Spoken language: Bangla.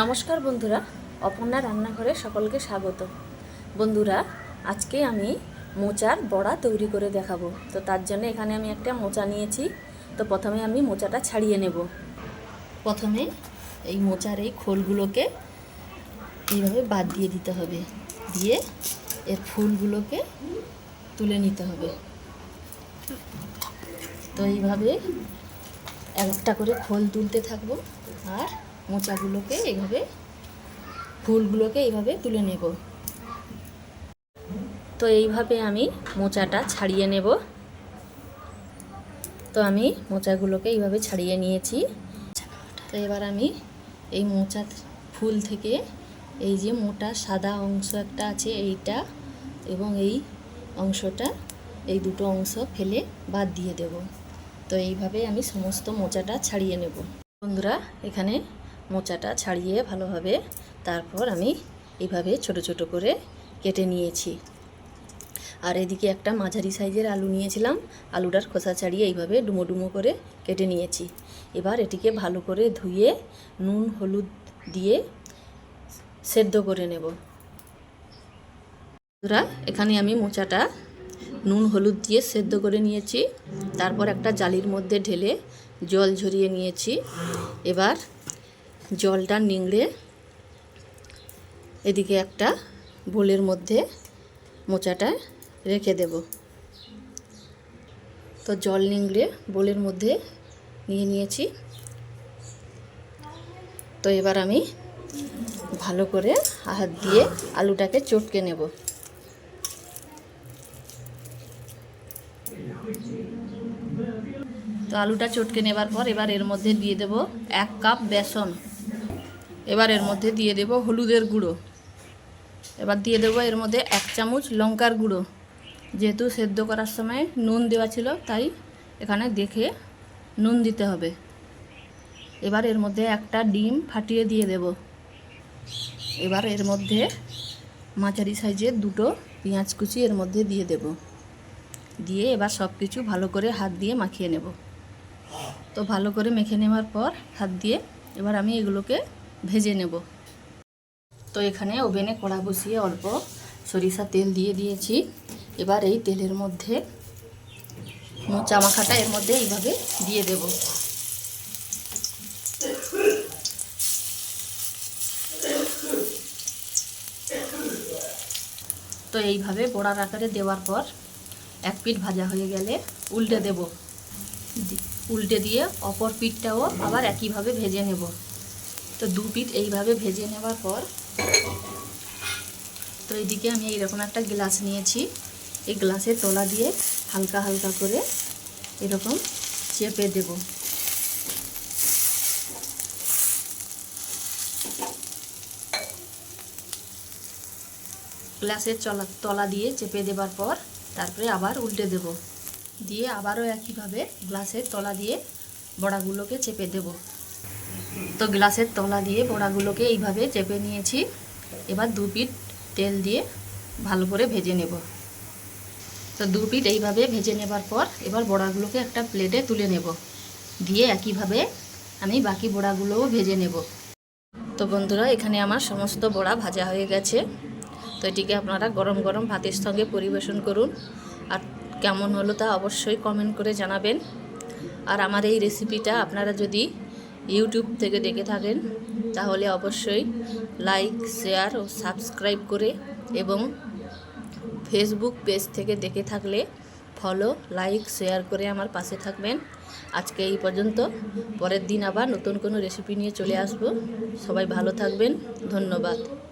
নমস্কার বন্ধুরা, অপর্ণা রান্নাঘরে সকলকে স্বাগত। বন্ধুরা, আজকে আমি মোচার বড়া তৈরি করে দেখাবো। তো তার জন্য এখানে আমি একটা মোচা নিয়েছি। তো প্রথমে আমি মোচাটা ছাড়িয়ে নেব। প্রথমে এই মোচার এই খোলগুলোকে এইভাবে বাদ দিয়ে দিতে হবে। দিয়ে এর ফুলগুলোকে তুলে নিতে হবে। তো এইভাবে একটা করে খোল তুলতে থাকব। আর মোচাগুলোকে এইভাবে, ফুলগুলোকে এইভাবে তুলে নেব। তো এইভাবে আমি মোচাটা ছাড়িয়ে নেব। তো আমি মোচাগুলোকে এইভাবে ছাড়িয়ে নিয়েছি। তো এবার আমি এই মোচা ফুল থেকে এই যে মোটা সাদা অংশ একটা আছে এইটা এবং এই অংশটা, এই দুটো অংশ ফেলে বাদ দিয়ে দেব। তো এইভাবে আমি সমস্ত মোচাটা ছাড়িয়ে নেব। বন্ধুরা, এখানে মোচাটা ছাড়িয়ে ভালোভাবে তারপর আমি এইভাবে ছোট ছোট করে কেটে নিয়েছি। আর এদিকে একটা মাঝারি সাইজের আলু নিয়েছিলাম। আলুটার খোসা ছাড়িয়ে এইভাবে ডুমো ডুমো করে কেটে নিয়েছি। এবার এটিকে ভালো করে ধুয়ে নুন, হলুদ দিয়ে সেদ্ধ করে নেব। এখানে আমি মোচাটা নুন, হলুদ দিয়ে সেদ্ধ করে নিয়েছি। তারপর একটা জালির মধ্যে ঢেলে জল ঝরিয়ে নিয়েছি। এবার জলটা নিংড়ে এদিকে একটা বোলের মধ্যে মোচাটা রেখে দেব। তো জল নিংড়ে বোলের মধ্যে নিয়ে নিয়েছি। তো এবার আমি ভালো করে হাত দিয়ে আলুটাকে চটকে নেব। তো আলুটা চটকে নেবার পর এবার এর মধ্যে দিয়ে দেব এক কাপ বেসন। এবার এর মধ্যে দিয়ে দেব হলুদের গুঁড়ো। এবার দিয়ে দেবো এর মধ্যে এক চামচ লঙ্কার গুঁড়ো। যেহেতু সেদ্ধ করার সময় নুন দেওয়া ছিল, তাই এখানে দেখে নুন দিতে হবে। এবার এর মধ্যে একটা ডিম ফাটিয়ে দিয়ে দেব। এবার এর মধ্যে মাঝারি সাইজের দুটো পেঁয়াজ কুচি এর মধ্যে দিয়ে দেব। দিয়ে এবার সব কিছু ভালো করে হাত দিয়ে মাখিয়ে নেব। তো ভালো করে মেখে নেওয়ার পর হাত দিয়ে এবার আমি এগুলোকে ভেজে নেব। তো এখানে ওভেনে কড়া বসিয়ে অল্প সরিষা তেল দিয়ে দিয়েছি। এবার এই তেলের মধ্যে মোচা মাখাটা এর মধ্যে এইভাবে দিয়ে দেব। তো এইভাবে বড়ার আকারে দেওয়ার পর এক পিঠ ভাজা হয়ে গেলে উল্টে দেব। উল্টে দিয়ে অপর পিঠটাও আবার একইভাবে ভেজে নেব। তো দু পিঠ এইভাবে ভেজে নেওয়ার পর তো এইদিকে আমি এইরকম একটা গ্লাস নিয়েছি। এই গ্লাসের তলা দিয়ে হালকা হালকা করে এরকম চেপে দেব। গ্লাসের চলা, তলা দিয়ে চেপে দেবার পর তারপরে আবার উল্টে দেব। দিয়ে আবারও একইভাবে গ্লাসের তলা দিয়ে বড়াগুলোকে চেপে দেব। তো গ্লাসের তলা দিয়ে বড়াগুলোকে এইভাবে চেপে নিয়েছি। এবার দু পিট তেল দিয়ে ভালো করে ভেজে নেব। তো দু পিট এইভাবে ভেজে নেবার পর এবার বড়াগুলোকে একটা প্লেটে তুলে নেব। দিয়ে একইভাবে আমি বাকি বড়াগুলোও ভেজে নেব। তো বন্ধুরা, এখানে আমার সমস্ত বড়া ভাজা হয়ে গেছে। তো এটিকে আপনারা গরম গরম ভাতের সঙ্গে পরিবেশন করুন। আর কেমন হলো তা অবশ্যই কমেন্ট করে জানাবেন। আর আমার এই রেসিপিটা আপনারা যদি ইউটিউব থেকে দেখে থাকেন, তাহলে অবশ্যই লাইক, শেয়ার ও সাবস্ক্রাইব করে এবং ফেসবুক পেজ থেকে দেখে থাকলে ফলো, লাইক, শেয়ার করে আমার পাশে থাকবেন। আজকে এই পর্যন্ত। পরের দিন আবার নতুন কোনো রেসিপি নিয়ে চলে আসব। সবাই ভালো থাকবেন। ধন্যবাদ।